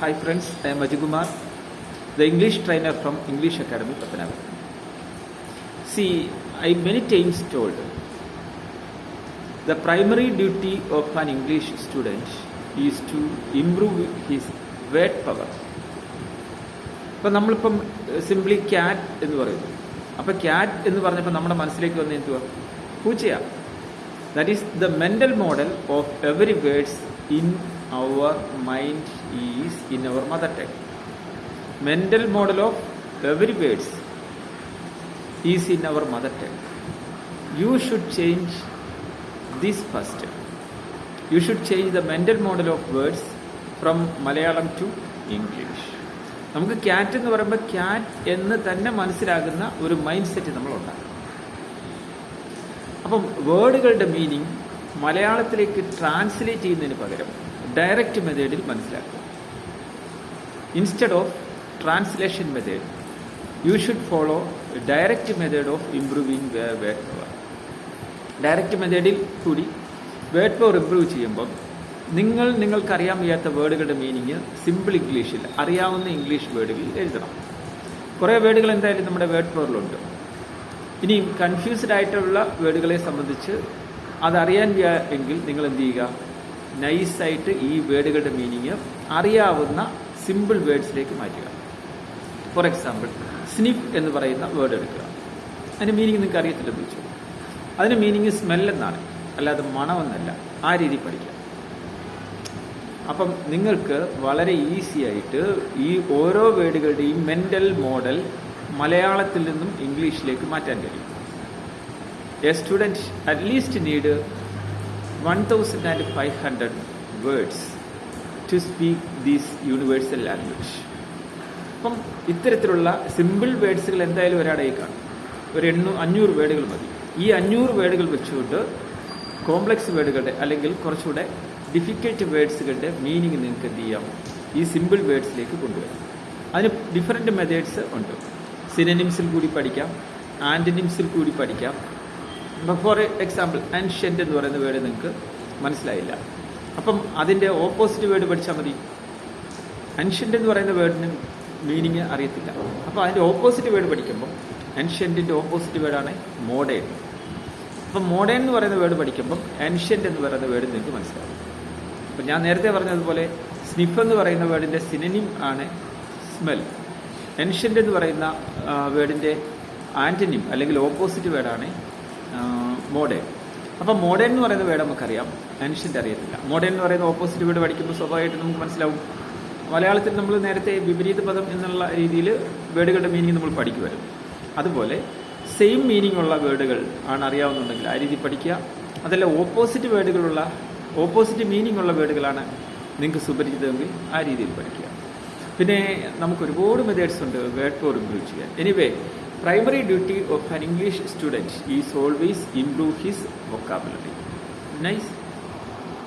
Hi friends, I am Ajikumar, the English trainer from English Academy, Pathanamthitta. See, I many times told the primary duty of an English student is to improve his word power. ഇപ്പം നമ്മളിപ്പം simply cat എന്ന് പറയുന്നു അപ്പം cat എന്ന് പറഞ്ഞപ്പോൾ നമ്മുടെ മനസ്സിലേക്ക് വന്ന എന്തുവാ പൂച്ചയാ that is the mental model of every words in our mind is in our mother tongue mental model of every words is in our mother tongue you should change this first you should change the mental model of words from Malayalam to English നമുക്ക് cat എന്ന് പറയുമ്പോൾ cat എന്ന് തന്നെ മനസ്സിലാകുന്ന ഒരു mind set നമ്മളുണ്ടാക്കും അപ്പം വേർഡുകളുടെ meaning മലയാളത്തിലേക്ക് translate ചെയ്യുന്നതിന് പകരം ഡയറക്റ്റ് മെത്തേഡിൽ മനസ്സിലാക്കുക. Instead of translation method you should follow direct method of improving word power direct മെത്തേഡിൽ കൂടി വേർഡ് പവർ ഇംപ്രൂവ് ചെയ്യുമ്പം നിങ്ങൾ നിങ്ങൾക്കറിയാൻ വയ്യാത്ത വേർഡുകളുടെ മീനിങ് സിമ്പിൾ ഇംഗ്ലീഷിൽ അറിയാവുന്ന ഇംഗ്ലീഷ് വേർഡുകളിൽ എഴുതണം. കുറേ വേർഡുകൾ എന്തായാലും നമ്മുടെ വേർഡ് പവറിലുണ്ട് ഇനിയും കൺഫ്യൂസ്ഡ് ആയിട്ടുള്ള വേർഡുകളെ സംബന്ധിച്ച് അതറിയാൻ എങ്കിൽ നിങ്ങൾ എന്ത് ചെയ്യുക? നൈസായിട്ട് ഈ വേർഡുകളുടെ മീനിങ് അറിയാവുന്ന സിമ്പിൾ വേർഡ്സിലേക്ക് മാറ്റുക. ഫോർ എക്സാമ്പിൾ സ്നിഫ് എന്ന് പറയുന്ന വേർഡ് എടുക്കുക. അതിന് മീനിങ് നിങ്ങൾക്ക് അറിയത്തില്ലെന്ന് വെച്ചു അതിന് മീനിങ് എന്നാണ്. അല്ലാതെ മണമെന്നല്ല. ആ രീതിയിൽ പഠിക്കുക. അപ്പം നിങ്ങൾക്ക് വളരെ ഈസി ആയിട്ട് ഈ ഓരോ വേർഡുകളുടെയും മെന്റൽ മോഡൽ മലയാളത്തിൽ നിന്നും ഇംഗ്ലീഷിലേക്ക് മാറ്റാൻ കഴിയും. A student at least need one thousand and five hundred words to speak these universal language അപ്പം ഇത്തരത്തിലുള്ള സിമ്പിൾ വേർഡ്സുകൾ എന്തായാലും ഒരാടേ കാണും. ഒരു എണ്ണൂ അഞ്ഞൂറ് വേർഡുകൾ മതി. ഈ അഞ്ഞൂറ് വേർഡുകൾ വെച്ചുകൊണ്ട് കോംപ്ലക്സ് വേർഡുകളുടെ അല്ലെങ്കിൽ കുറച്ചുകൂടെ ഡിഫിക്കൽട്ട് വേർഡ്സുകളുടെ മീനിങ് നിങ്ങൾക്ക് എന്ത് ചെയ്യാം? ഈ സിമ്പിൾ വേർഡ്സിലേക്ക് കൊണ്ടുവരാം. അതിന് ഡിഫറെന്റ് മെത്തേഡ്സ് ഉണ്ട്. സിനനിംസിൽ കൂടി പഠിക്കാം. ആന്റനിംസിൽ കൂടി പഠിക്കാം. ഫോർ എക്സാമ്പിൾ ആൻഷ്യന്റ് എന്ന് പറയുന്ന വേർഡ് നിങ്ങൾക്ക് മനസ്സിലായില്ല. അപ്പം അതിന്റെ ഓപ്പോസിറ്റ് വേർഡ് പഠിച്ചാൽ മതി. അൻഷ്യന്റ് എന്ന് പറയുന്ന വേർഡിന് മീനിങ് അറിയത്തില്ല. അപ്പോൾ അതിന്റെ ഓപ്പോസിറ്റ് വേർഡ് പഠിക്കുമ്പോൾ അൻഷ്യന്റിന്റെ ഓപ്പോസിറ്റ് വേർഡാണ് മോഡേൺ അപ്പം മോഡേൺ എന്ന് പറയുന്ന വേർഡ് പഠിക്കുമ്പം അൻഷ്യന്റ് എന്ന് പറയുന്ന വേർഡ് നിങ്ങൾക്ക് മനസ്സിലാവും. അപ്പം ഞാൻ നേരത്തെ പറഞ്ഞതുപോലെ സ്നിഫ് എന്ന് പറയുന്ന വേർഡിന്റെ സിനനിം ആണ് സ്മെൽ എൻഷ്യന്റ് എന്ന് പറയുന്ന വേർഡിന്റെ ആന്റനിം അല്ലെങ്കിൽ ഓപ്പോസിറ്റ് വേർഡാണ് മോഡേൺ അപ്പം മോഡേൺ എന്ന് പറയുന്ന വേർഡ് നമുക്കറിയാം. മനുഷ്യന്റെ അറിയത്തില്ല. മോഡേൺ എന്ന് പറയുന്ന ഓപ്പോസിറ്റ് വേർഡ് പഠിക്കുമ്പോൾ സ്വാഭാവികമായിട്ട് നമുക്ക് മനസ്സിലാവും. മലയാളത്തിൽ നമ്മൾ നേരത്തെ വിപരീത പദം എന്നുള്ള രീതിയിൽ വേർഡുകളുടെ മീനിങ് നമ്മൾ പഠിക്കുമായിരുന്നു. അതുപോലെ സെയിം മീനിങ് ഉള്ള വേർഡുകൾ ആണ് അറിയാവുന്നുണ്ടെങ്കിൽ ആ രീതി പഠിക്കുക. അതല്ല ഓപ്പോസിറ്റ് വേർഡുകളുള്ള ഓപ്പോസിറ്റ് മീനിങ് ഉള്ള വേർഡുകളാണ് നിങ്ങൾക്ക് സുപരിചിതമെങ്കിൽ ആ രീതിയിൽ പഠിക്കുക. പിന്നെ നമുക്ക് ഒരുപാട് മെത്തേഡ്സ് ഉണ്ട് word for improve anyway primary duty of an English student is always improve his vocabulary. Nice.